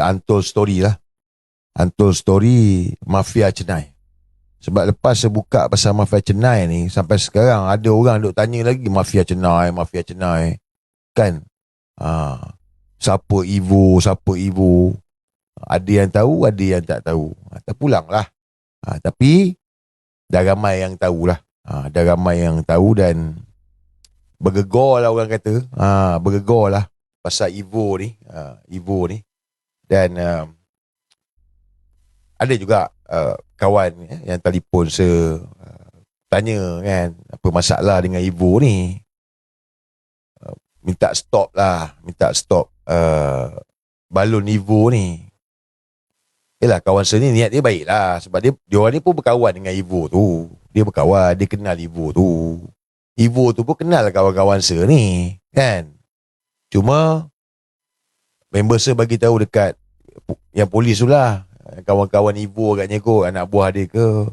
untold story lah. Untold story mafia Cenai. Sebab lepas saya buka pasal mafia Cenai ni, sampai sekarang ada orang duk tanya lagi mafia Cenai, mafia Cenai. Kan? Ha, siapa Ivo, siapa Ivo. Ada yang tahu, ada yang tak tahu. Ha, terpulang lah. Ha, tapi, dah ramai yang tahulah. Ha, dah ramai yang tahu dan bergegor lah orang kata. Ha, bergegor lah pasal Ivo ni. Ha, Ivo ni. Dan uh, ada juga uh, kawan eh, yang telefon se uh, tanya kan apa masalah dengan Ivo ni. Uh, minta stop lah, minta stop uh, balon Ivo ni. Yalah kawan saya ni niat dia baik lah sebab dia dia orang ni pun berkawan dengan Ivo tu. Dia berkawan, dia kenal Ivo tu. Ivo tu pun kenal kawan-kawan saya ni, kan? Cuma member saya bagi tahu dekat yang polis tu lah. Kawan-kawan ibu agaknya kot anak buah dia ke.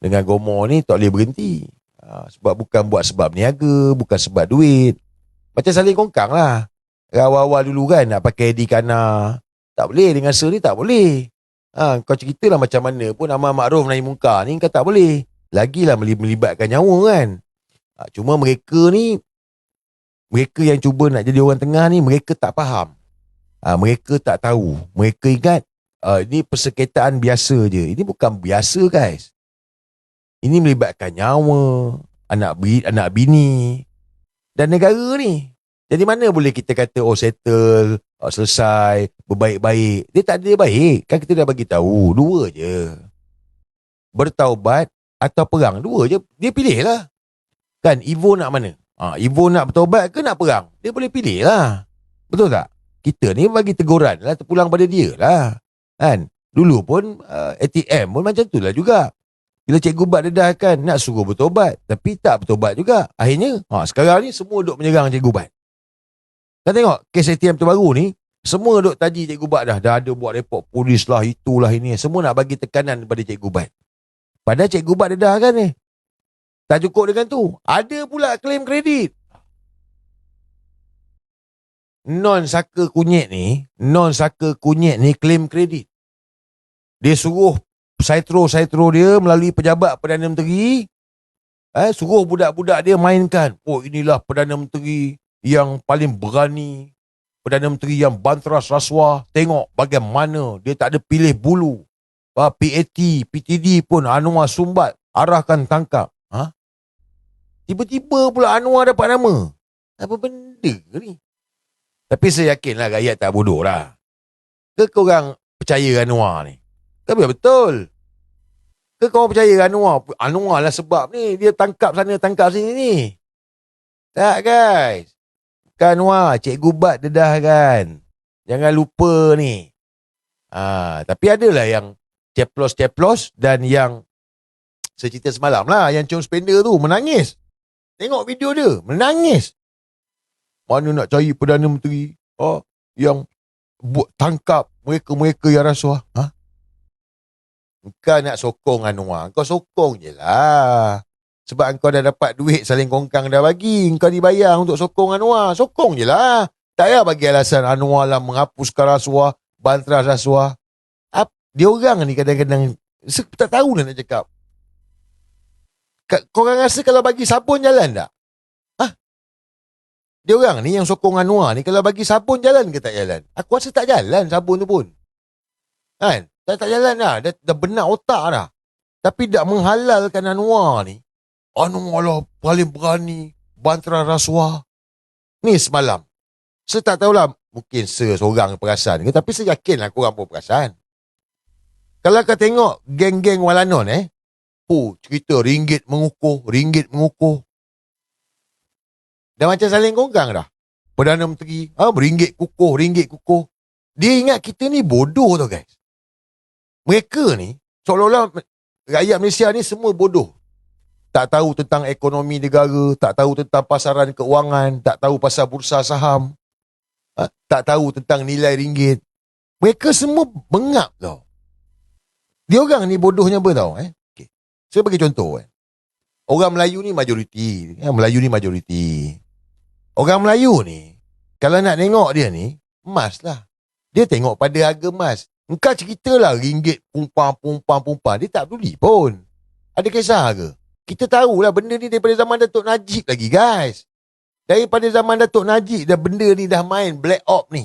Dengan Gomo ni tak boleh berhenti. Ha, sebab bukan buat sebab niaga bukan sebab duit. Macam saling kongkang lah. Awal-awal dulu kan nak pakai ID kana. Tak boleh dengan sir ni tak boleh. Ha, kau cerita lah macam mana pun nama makruf naik muka ni kau tak boleh. Lagilah melibatkan nyawa kan. Ha, cuma mereka ni mereka yang cuba nak jadi orang tengah ni mereka tak faham Ha, mereka tak tahu. Mereka ingat uh, ini persekitaran biasa je. Ini bukan biasa guys. Ini melibatkan nyawa, anak bi anak bini dan negara ni. Jadi mana boleh kita kata oh settle, oh, selesai, berbaik-baik. Dia tak ada baik. Kan kita dah bagi tahu dua je. Bertaubat atau perang, dua je. Dia pilih lah. Kan Ivo nak mana? Ha, Ivo nak bertaubat ke nak perang? Dia boleh pilih lah. Betul tak? Kita ni bagi teguran lah terpulang pada dia lah. Kan? Dulu pun uh, ATM pun macam tu lah juga. Bila cikgu bat dedah kan nak suruh bertobat. Tapi tak bertobat juga. Akhirnya ha, sekarang ni semua duk menyerang cikgu bat. Kan tengok kes ATM terbaru ni. Semua duk taji cikgu bat dah. Dah ada buat report polis lah itulah ini. Semua nak bagi tekanan kepada cikgu bat. Padahal cikgu bat dedah kan ni. Tak cukup dengan tu. Ada pula claim kredit non saka kunyit ni, non saka kunyit ni claim kredit. Dia suruh saitro-saitro dia melalui pejabat Perdana Menteri, eh, suruh budak-budak dia mainkan. Oh inilah Perdana Menteri yang paling berani. Perdana Menteri yang bantras rasuah. Tengok bagaimana dia tak ada pilih bulu. Ah, PAT, PTD pun Anwar Sumbat arahkan tangkap. Ha? Tiba-tiba pula Anwar dapat nama. Apa benda ni? Tapi saya yakin lah rakyat tak bodoh lah. Ke korang percaya Anwar ni? Tapi betul. Ke korang percaya Anwar? Anwar lah sebab ni. Dia tangkap sana, tangkap sini ni. Tak guys. Kan Anwar, cikgu bat dedah kan. Jangan lupa ni. Ha, tapi adalah yang ceplos-ceplos dan yang saya cerita semalam lah. Yang Chong Spender tu menangis. Tengok video dia. Menangis. Mana nak cari Perdana Menteri oh, yang buat tangkap mereka-mereka yang rasuah. Ha? Kau nak sokong Anwar. Kau sokong je lah. Sebab kau dah dapat duit saling kongkang dah bagi. Kau dibayar untuk sokong Anwar. Sokong je lah. Tak payah bagi alasan Anwar lah menghapuskan rasuah. Bantras rasuah. Ap, dia orang ni kadang-kadang tak tahu lah nak cakap. Kau orang rasa kalau bagi sabun jalan tak? Dia orang ni yang sokong Anwar ni kalau bagi sabun jalan ke tak jalan? Aku rasa tak jalan sabun tu pun. Kan? Tak, tak jalan dah. Dah, dah benak otak dah. Tapi tak menghalalkan Anwar ni. Anwar lah paling berani. Bantara rasuah. Ni semalam. Saya tak tahulah. Mungkin seorang perasan ke. Tapi saya yakin lah korang pun perasan. Kalau kau tengok geng-geng walanon eh. Oh, cerita ringgit mengukuh, ringgit mengukuh. Dah macam saling kongkang dah. Perdana Menteri, ah, ringgit kukuh, ringgit kukuh. Dia ingat kita ni bodoh tau guys. Mereka ni, seolah-olah rakyat Malaysia ni semua bodoh. Tak tahu tentang ekonomi negara, tak tahu tentang pasaran keuangan, tak tahu pasal bursa saham, ah, tak tahu tentang nilai ringgit. Mereka semua bengap tau. Dia orang ni bodohnya apa tau eh? Okay. Saya bagi contoh eh. Orang Melayu ni majoriti. Eh, Melayu ni majoriti. Orang Melayu ni, kalau nak tengok dia ni, emas lah. Dia tengok pada harga emas. Engkau ceritalah ringgit pumpang, pumpang, pumpang. Dia tak peduli pun. Ada kisah ke? Kita tahulah benda ni daripada zaman Datuk Najib lagi guys. Daripada zaman Datuk Najib dah benda ni dah main black op ni.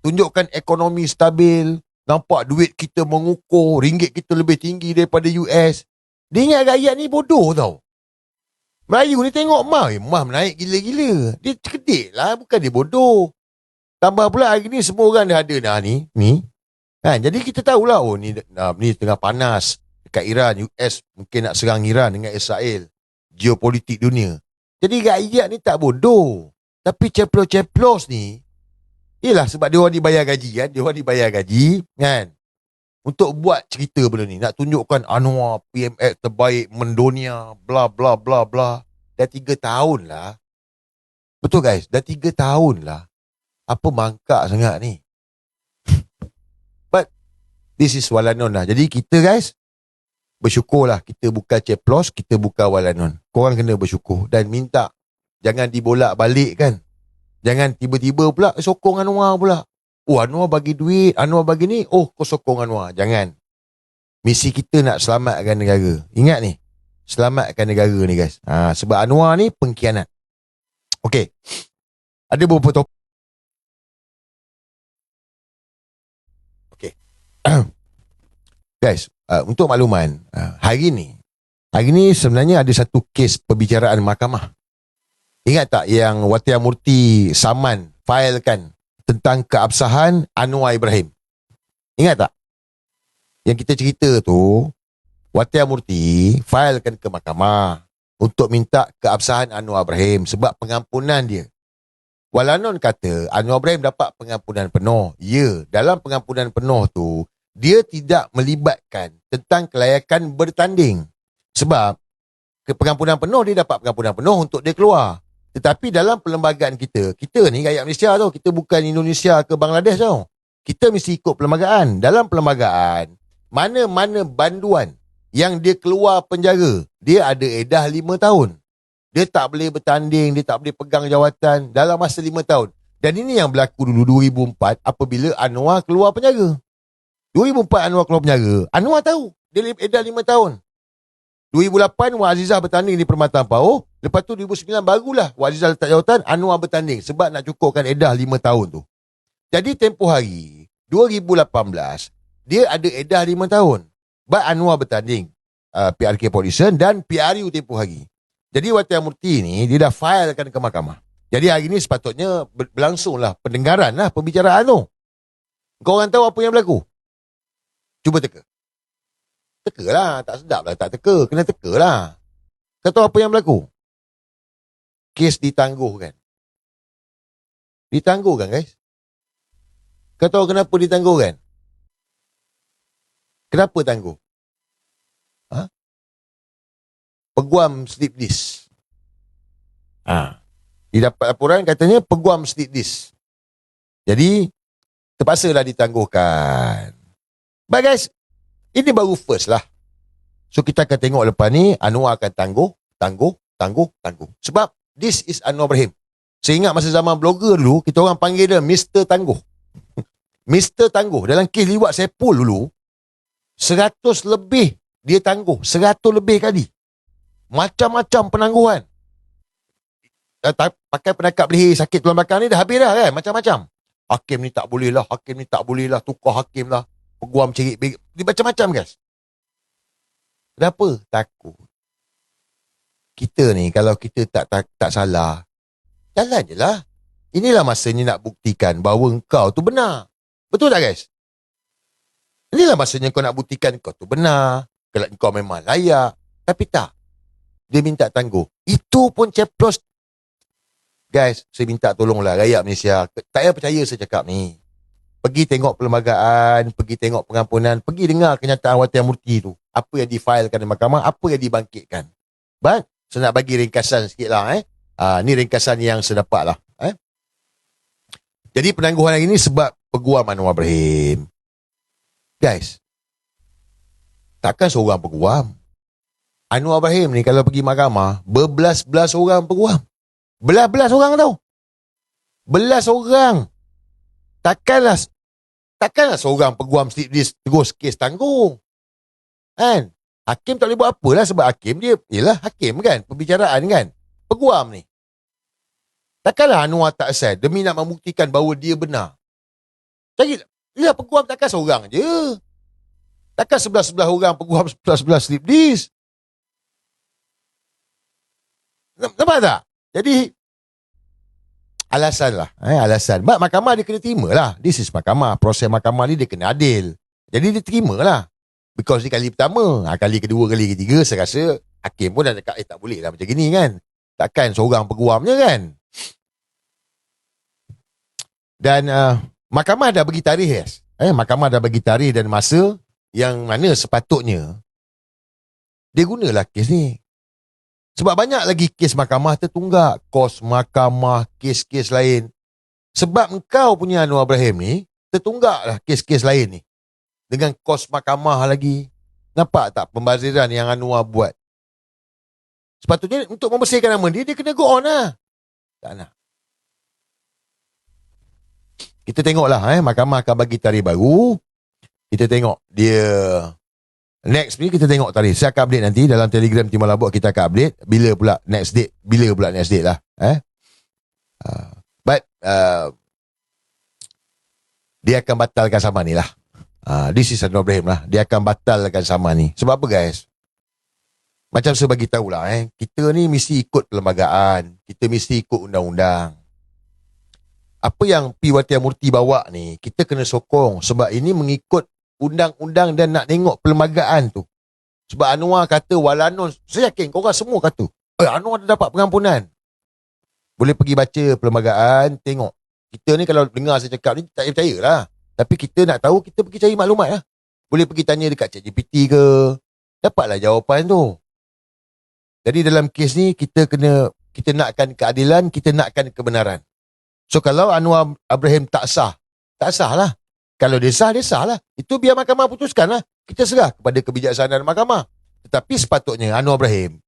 Tunjukkan ekonomi stabil. Nampak duit kita mengukur. Ringgit kita lebih tinggi daripada US. Dia ingat rakyat ni bodoh tau. Melayu ni tengok mah, eh, mah menaik gila-gila. Dia cerdik lah, bukan dia bodoh. Tambah pula hari ni semua orang dah ada dah ni. Ni. Kan? Jadi kita tahulah, oh ni, nah, ni tengah panas. Dekat Iran, US mungkin nak serang Iran dengan Israel. Geopolitik dunia. Jadi rakyat ni tak bodoh. Tapi ceplos-ceplos ni, Yelah sebab dia orang dibayar gaji kan. Dia orang dibayar gaji kan. Untuk buat cerita benda ni. Nak tunjukkan Anwar PMX terbaik mendunia. Bla bla bla bla. Dah tiga tahun lah. Betul guys. Dah tiga tahun lah. Apa mangkak sangat ni. But this is Walanon lah. Jadi kita guys. Bersyukur lah. Kita buka ceplos. Kita buka Walanon. Korang kena bersyukur. Dan minta. Jangan dibolak balik kan. Jangan tiba-tiba pula sokong Anwar pula. Oh Anwar bagi duit, Anwar bagi ni, oh kau sokong Anwar. Jangan. Misi kita nak selamatkan negara. Ingat ni. Selamatkan negara ni guys. Ha, sebab Anwar ni pengkhianat. Okey. Ada beberapa topik. Guys, uh, untuk makluman, uh, hari ni, hari ni sebenarnya ada satu kes perbicaraan mahkamah Ingat tak yang Watia Murti saman filekan tentang keabsahan Anwar Ibrahim? Ingat tak? Yang kita cerita tu, Watia Murti filekan ke mahkamah untuk minta keabsahan Anwar Ibrahim sebab pengampunan dia. Walanon kata Anwar Ibrahim dapat pengampunan penuh. Ya, dalam pengampunan penuh tu, dia tidak melibatkan tentang kelayakan bertanding. Sebab pengampunan penuh, dia dapat pengampunan penuh untuk dia keluar. Tetapi dalam perlembagaan kita, kita ni rakyat Malaysia tau, kita bukan Indonesia ke Bangladesh tau. Kita mesti ikut perlembagaan. Dalam perlembagaan, mana-mana banduan yang dia keluar penjara, dia ada edah lima tahun. Dia tak boleh bertanding, dia tak boleh pegang jawatan dalam masa lima tahun. Dan ini yang berlaku dulu 2004 apabila Anwar keluar penjara. 2004 Anwar keluar penjara. Anwar tahu dia edah lima tahun. 2008 Wak Azizah bertanding di Permata Ampau. Lepas tu 2009 barulah Wak Azizah letak jawatan Anwar bertanding sebab nak cukupkan edah 5 tahun tu. Jadi tempoh hari 2018 dia ada edah 5 tahun. Bak Anwar bertanding uh, PRK Polisian dan PRU tempoh hari. Jadi Wati Murti ni dia dah filekan ke mahkamah. Jadi hari ni sepatutnya berlangsunglah pendengaran lah pembicaraan tu. Kau orang tahu apa yang berlaku? Cuba teka. Teka lah. Tak sedap lah. Tak teka. Kena teka lah. Kau tahu apa yang berlaku? Kes ditangguhkan. Ditangguhkan guys. Kau tahu kenapa ditangguhkan? Kenapa tangguh? Ha? Peguam sleep disk. Ha. Dia dapat laporan katanya peguam sleep disk. Jadi, terpaksalah ditangguhkan. But guys, ini baru first lah. So kita akan tengok lepas ni Anwar akan tangguh, tangguh, tangguh, tangguh. Sebab this is Anwar Ibrahim. Saya ingat masa zaman blogger dulu, kita orang panggil dia Mr. Tangguh. Mr. Tangguh. Dalam kes liwat sepul dulu, seratus lebih dia tangguh. Seratus lebih kali. Macam-macam penangguhan. Pakai penangkap leher sakit tulang belakang ni dah habis dah kan? Macam-macam. Hakim ni tak boleh lah. Hakim ni tak boleh lah. Tukar hakim lah peguam cerik dia macam-macam guys kenapa takut kita ni kalau kita tak tak, tak salah jalan je lah. Inilah masanya nak buktikan bahawa engkau tu benar. Betul tak guys? Inilah masanya kau nak buktikan kau tu benar kalau engkau memang layak. Tapi tak dia minta tangguh. Itu pun ceplos. Guys saya minta tolonglah rakyat Malaysia. Tak payah percaya saya cakap ni. Pergi tengok perlembagaan, pergi tengok pengampunan, pergi dengar kenyataan Wati Murti tu. Apa yang difilekan di mahkamah, apa yang dibangkitkan. But, saya nak bagi ringkasan sikit lah. Eh. Ha, ni ringkasan yang saya dapat lah. Eh. Jadi penangguhan hari ni sebab peguam Anwar Ibrahim. Guys, takkan seorang peguam. Anwar Ibrahim ni kalau pergi mahkamah, berbelas-belas orang peguam. Belas-belas orang tau. Belas orang takkanlah takkanlah seorang peguam slip disc terus kes tanggung. Kan? Hakim tak boleh buat apa lah sebab hakim dia, ialah hakim kan, pembicaraan kan. Peguam ni. Takkanlah Anwar tak asal demi nak membuktikan bahawa dia benar. Cari, ya peguam takkan seorang je. Takkan sebelah-sebelah orang peguam sebelah-sebelah slip disc. Nampak tak? Jadi, alasan lah. Eh, alasan. Mak mahkamah dia kena terima lah. This is mahkamah. Proses mahkamah ni dia kena adil. Jadi dia terima lah. Because ni kali pertama. Ha, kali kedua, kali ketiga, saya rasa hakim pun dah cakap, eh tak boleh lah macam gini kan. Takkan seorang peguamnya kan. Dan uh, mahkamah dah bagi tarikh yes. Eh, mahkamah dah bagi tarikh dan masa yang mana sepatutnya dia gunalah kes ni. Sebab banyak lagi kes mahkamah tertunggak. Kos mahkamah, kes-kes lain. Sebab engkau punya Anwar Ibrahim ni, tertunggak lah kes-kes lain ni. Dengan kos mahkamah lagi. Nampak tak pembaziran yang Anwar buat? Sepatutnya untuk membersihkan nama dia, dia kena go on lah. Tak nak. Kita tengoklah eh, mahkamah akan bagi tarikh baru. Kita tengok dia Next ni kita tengok tarikh. Saya akan update nanti dalam Telegram Timur Labuk kita akan update bila pula next date, bila pula next date lah. Eh? Uh, but uh, dia akan batalkan sama ni lah. Uh, this is Anwar Ibrahim lah. Dia akan batalkan sama ni. Sebab apa guys? Macam saya bagi tahu lah eh. Kita ni mesti ikut perlembagaan. Kita mesti ikut undang-undang. Apa yang P. Watiya Murti bawa ni, kita kena sokong. Sebab ini mengikut undang-undang dan nak tengok perlembagaan tu. Sebab Anwar kata walanon, saya yakin korang semua kata, eh Anwar dah dapat pengampunan. Boleh pergi baca perlembagaan, tengok. Kita ni kalau dengar saya cakap ni, tak percaya lah. Tapi kita nak tahu, kita pergi cari maklumat lah. Boleh pergi tanya dekat ChatGPT ke. Dapatlah jawapan tu. Jadi dalam kes ni, kita kena, kita nakkan keadilan, kita nakkan kebenaran. So kalau Anwar Ibrahim tak sah, tak sah lah. Kalau dia sah, dia sah lah. Itu biar mahkamah putuskan lah. Kita serah kepada kebijaksanaan mahkamah. Tetapi sepatutnya Anwar Ibrahim,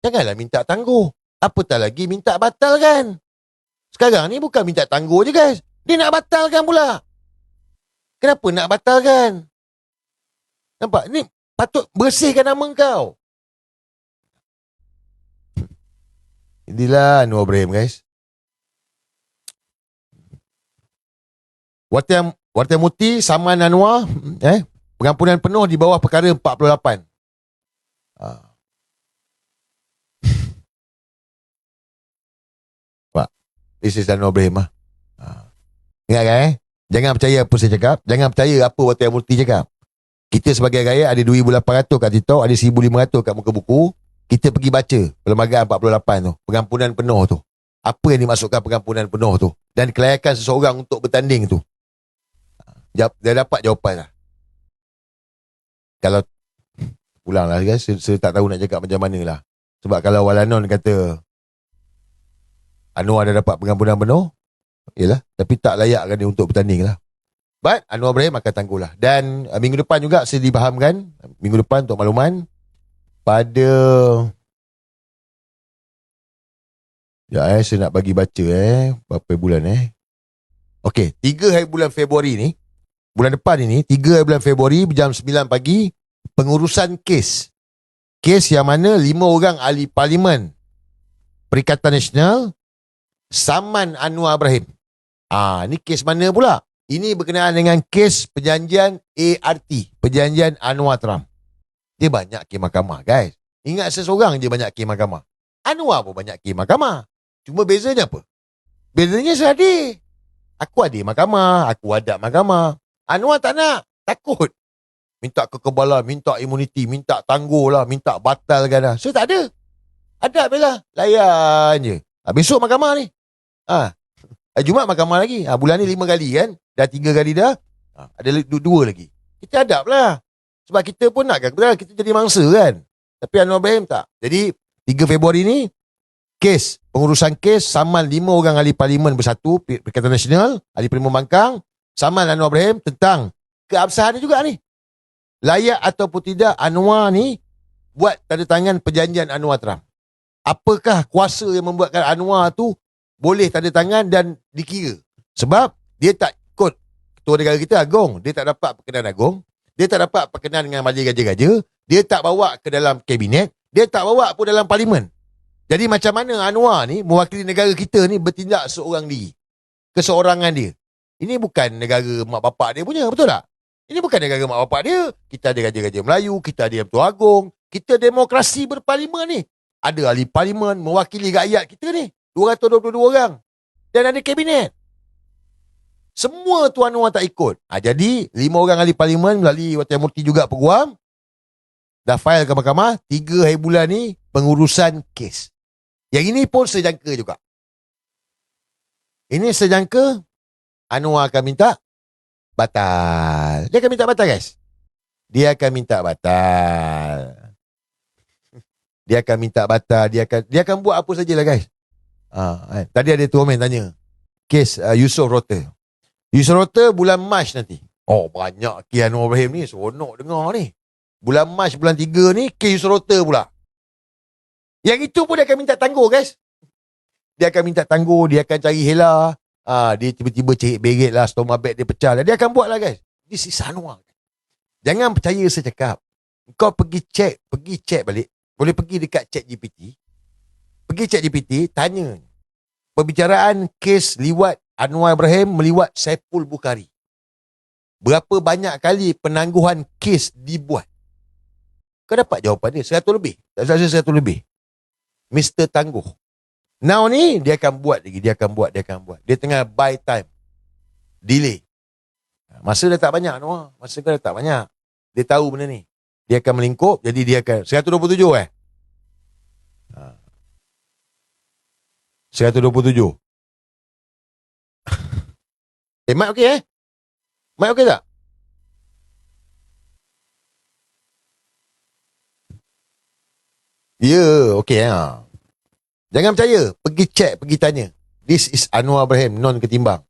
janganlah minta tangguh. Apatah lagi minta batalkan. Sekarang ni bukan minta tangguh je guys. Dia nak batalkan pula. Kenapa nak batalkan? Nampak? Ni patut bersihkan nama kau. Inilah Anwar Ibrahim guys. Watiam Warta Muti, Saman Anwar, eh, pengampunan penuh di bawah perkara 48. Ha. Pak, this is Anwar Ibrahim. Ha. Ingat kan eh? Jangan percaya apa saya cakap. Jangan percaya apa Warta Muti cakap. Kita sebagai rakyat ada 2,800 kat TikTok, ada 1,500 kat muka buku. Kita pergi baca perlembagaan 48 tu. Pengampunan penuh tu. Apa yang dimasukkan pengampunan penuh tu. Dan kelayakan seseorang untuk bertanding tu dia, dia dapat jawapan lah. Kalau pulang lah guys, saya, saya, tak tahu nak cakap macam mana lah. Sebab kalau Walanon kata Anwar dah dapat pengampunan penuh, yelah, tapi tak layakkan dia untuk bertanding lah. But Anwar Ibrahim akan tangguh lah. Dan uh, minggu depan juga saya dipahamkan, minggu depan untuk makluman, pada Ya eh, saya nak bagi baca eh, berapa bulan eh. Okey, 3 hari bulan Februari ni, bulan depan ini 3 bulan Februari jam 9 pagi pengurusan kes kes yang mana 5 orang ahli parlimen Perikatan Nasional saman Anwar Ibrahim ah ni kes mana pula ini berkenaan dengan kes perjanjian ART perjanjian Anwar Trump dia banyak kes mahkamah guys ingat seseorang je banyak kes mahkamah Anwar pun banyak kes mahkamah cuma bezanya apa bezanya ada aku ada mahkamah aku ada mahkamah Anwar tak nak. Takut. Minta kekebalan, minta imuniti, minta tangguh lah, minta batalkan lah. So tak ada. Ada bela. Layan je. Ha, besok mahkamah ni. Ha. Jumat mahkamah lagi. Ha, bulan ni lima kali kan. Dah tiga kali dah. Ha, ada dua, lagi. Kita hadap lah. Sebab kita pun nak kan. Kita jadi mangsa kan. Tapi Anwar Ibrahim tak. Jadi 3 Februari ni kes pengurusan kes saman lima orang ahli parlimen bersatu Perikatan Nasional ahli parlimen Bangkang Saman Anwar Ibrahim tentang keabsahan juga ni. Layak ataupun tidak Anwar ni buat tanda tangan perjanjian Anwar Trump. Apakah kuasa yang membuatkan Anwar tu boleh tanda tangan dan dikira? Sebab dia tak ikut ketua negara kita agung. Dia tak dapat perkenan agung. Dia tak dapat perkenan dengan majlis gaja-gaja. Dia tak bawa ke dalam kabinet. Dia tak bawa pun dalam parlimen. Jadi macam mana Anwar ni mewakili negara kita ni bertindak seorang diri. Keseorangan dia. Ini bukan negara mak bapak dia punya, betul tak? Ini bukan negara mak bapak dia. Kita ada gaja-gaja Melayu, kita ada Yang Agung. Kita demokrasi berparlimen ni. Ada ahli parlimen mewakili rakyat kita ni. 222 orang. Dan ada kabinet. Semua Tuan Anwar tak ikut. Ha, jadi, lima orang ahli parlimen melalui Watan Murti juga peguam. Dah file ke mahkamah. Tiga hari bulan ni pengurusan kes. Yang ini pun sejangka juga. Ini sejangka Anwar akan minta batal. Dia akan minta batal guys. Dia akan minta batal. Dia akan minta batal. Dia akan dia akan buat apa sajalah guys. Ha, eh. Tadi ada tu komen tanya. Kes uh, Yusof Rota. Yusof Rota bulan Mac nanti. Oh banyak kes Anwar Ibrahim ni. Seronok dengar ni. Bulan Mac bulan 3 ni kes Yusof Rota pula. Yang itu pun dia akan minta tangguh guys. Dia akan minta tangguh, dia akan cari hela. Ah, dia tiba-tiba cerit berit lah, stoma bag dia pecah lah. Dia akan buat lah guys. This is Anwar. Jangan percaya saya cakap. Kau pergi cek, pergi cek balik. Boleh pergi dekat chat GPT. Pergi chat GPT, tanya. Perbicaraan kes liwat Anwar Ibrahim meliwat Saiful Bukhari. Berapa banyak kali penangguhan kes dibuat? Kau dapat jawapan dia, seratus lebih. Tak salah seratus lebih. Mr. Tangguh. Now ni dia akan buat lagi, dia akan buat, dia akan buat. Dia tengah buy time. Delay. Masa dah tak banyak Noah. Masa dah tak banyak. Dia tahu benda ni. Dia akan melingkup, jadi dia akan 127 eh. 127. eh, Mat okey eh? Mat okey tak? Ya, yeah, okey. Ha. Jangan percaya, pergi check, pergi tanya. This is Anwar Ibrahim, non ketimbang.